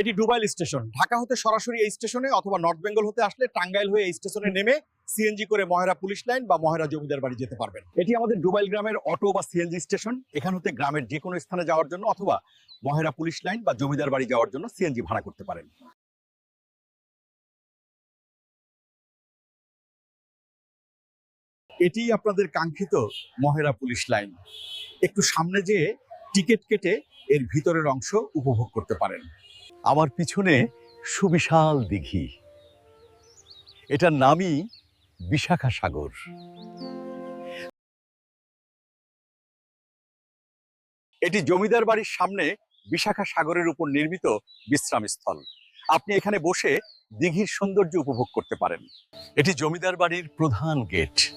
এটি ডুবাইল স্টেশন। ঢাকা হতে সরাসরি এই স্টেশনে অথবা নর্থ বেঙ্গল হতে আসলে টাঙ্গাইল হয়ে এই স্টেশনে নেমে সিএনজি করে মহেরা পুলিশ লাইন বা মহেরা জমিদার বাড়ি যেতে পারবেন। এটি আমাদের ডুবাইল গ্রামের অটো বা সিএনজি স্টেশন। এখান হতে গ্রামের যে কোনো স্থানে যাওয়ার জন্য অথবা মহেরা পুলিশ লাইন বা জমিদার বাড়ি যাওয়ার জন্য সিএনজি ভাড়া করতে পারেন। এটি আপনাদের কাঙ্ক্ষিত মহেরা পুলিশ লাইন। একটু সামনে যেয়ে টিকিট কেটে এর ভিতরের অংশ উপভোগ করতে পারেন। আমার পিছনে সুবিশাল দিঘি। এটার নামই বিশাখা সাগর। এটি জমিদার বাড়ির সামনে বিশাখা সাগরের উপর নির্মিত বিশ্রামস্থল। আপনি এখানে বসে দিঘির সৌন্দর্য উপভোগ করতে পারেন। এটি জমিদার বাড়ির প্রধান গেট।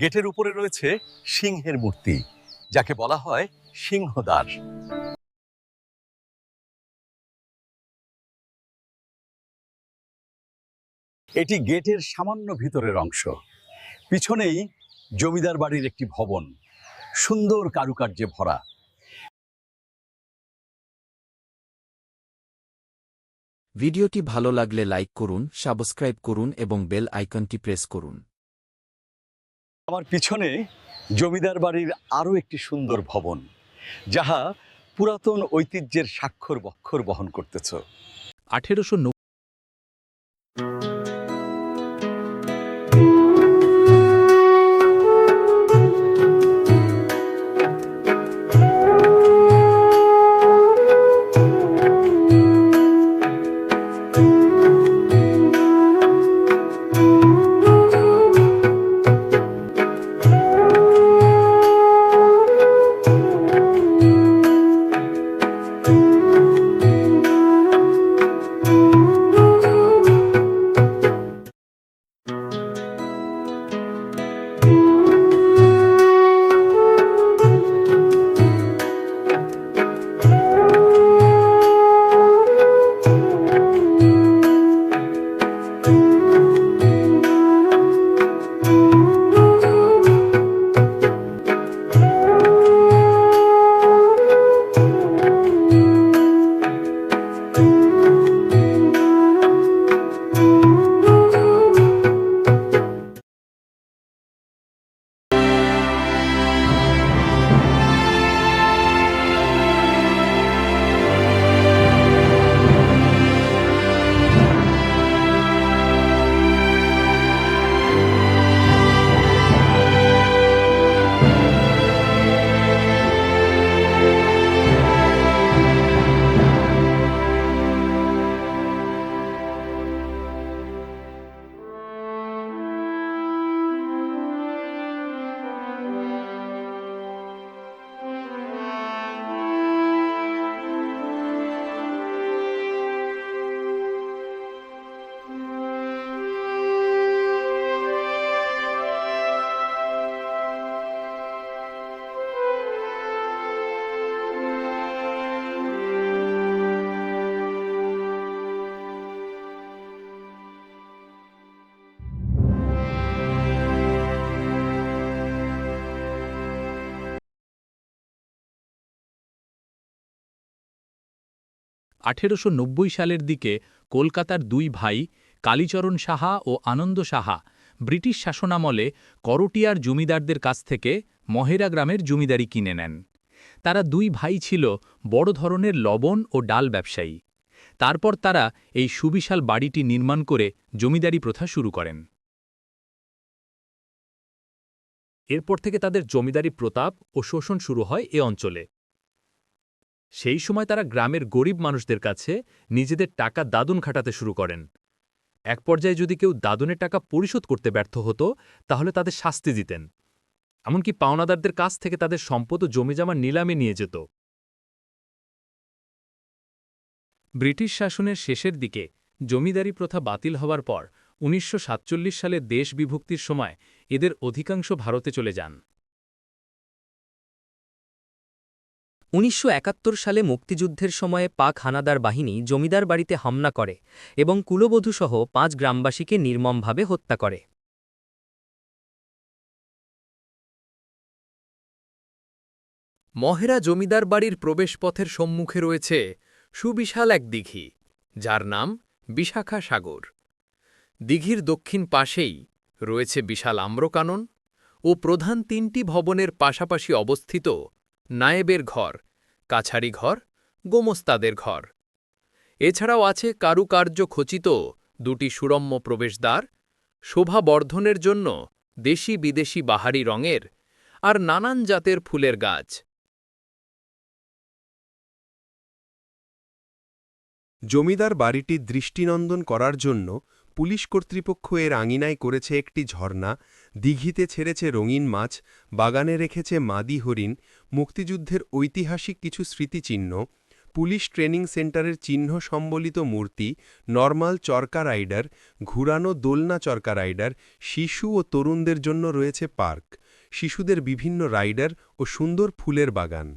গেটের উপরে রয়েছে সিংহের মূর্তি, যাকে বলা হয় সিংহদ্বার। এটি গেটের সামান্য ভিতরের অংশ। পিছনেই জমিদার বাড়ির একটি ভবন। সুন্দর কারুকার্যে ভরা। ভিডিওটি ভালো লাগলে লাইক করুন সাবস্ক্রাইব করুন এবং বেল আইকনটি প্রেস করুন। আমার পিছনে জমিদার বাড়ির আরও একটি সুন্দর ভবন যাহা পুরাতন ঐতিহ্যের স্বাক্ষর বক্ষর বহন করতেছ। আঠেরোশো আঠেরোশো নব্বই সালের দিকে কলকাতার দুই ভাই, কালীচরণ সাহা ও আনন্দ সাহা, ব্রিটিশ শাসনামলে করটিয়ার জমিদারদের কাছ থেকে মহেরা গ্রামের জমিদারি কিনে নেন। তারা দুই ভাই ছিল বড় ধরনের লবণ ও ডাল ব্যবসায়ী। তারপর তারা এই সুবিশাল বাড়িটি নির্মাণ করে জমিদারি প্রথা শুরু করেন। এরপর থেকে তাদের জমিদারি প্রতাপ ও শোষণ শুরু হয় এ অঞ্চলে। সেই সময় তারা গ্রামের গরিব মানুষদের কাছে নিজেদের টাকা দাদুন খাটাতে শুরু করেন। এক পর্যায়ে যদি কেউ দাদনের টাকা পরিশোধ করতে ব্যর্থ হতো, তাহলে তাদের শাস্তি দিতেন। এমনকি পাওনাদারদের কাছ থেকে তাদের সম্পদ ও জমিজমা নিলামে নিয়ে যেত। ব্রিটিশ শাসনের শেষের দিকে জমিদারি প্রথা বাতিল হওয়ার পর, উনিশশো সাতচল্লিশ সালে দেশ বিভক্তির সময় এদের অধিকাংশ ভারতে চলে যান। উনিশশো একাত্তর সালে মুক্তিযুদ্ধের সময়ে পাক হানাদার বাহিনী জমিদার বাড়িতে হামলা করে এবং কুলবধূসহ পাঁচ গ্রামবাসীকে নির্মমভাবে হত্যা করে। মহেরা জমিদার বাড়ির প্রবেশপথের সম্মুখে রয়েছে সুবিশাল এক দিঘি, যার নাম বিশাখা সাগর। দিঘির দক্ষিণ পাশেই রয়েছে বিশাল আম্রকানন ও প্রধান তিনটি ভবনের পাশাপাশি অবস্থিত নায়েবের ঘর। কাছারি ঘর, গোমস্তাদের ঘর। এছাড়াও আছে কারুকার্য খচিত দুটি সুরম্য প্রবেশদ্বার শোভা বর্ধনের জন্য দেশি বিদেশি বাহারি রঙের আর নানান জাতের ফুলের গাছ। জমিদার বাড়িটি দৃষ্টিনন্দন করার জন্য পুলিশ কর্তৃপক্ষ এর আঙিনায় করেছে একটি ঝর্ণা, দিঘিতে ছেড়েছে রঙিন মাছ, বাগানে রেখেছে মাদি হরিণ, মুক্তিযুদ্ধের ঐতিহাসিক কিছু স্মৃতিচিহ্ন, পুলিশ ট্রেনিং সেন্টারের চিহ্ন সম্বলিত মূর্তি, নর্মাল চরকা রাইডার, ঘুরানো দোলনা চরকা রাইডার, শিশু ও তরুণদের জন্য রয়েছে পার্ক, শিশুদের বিভিন্ন রাইডার ও সুন্দর ফুলের বাগান।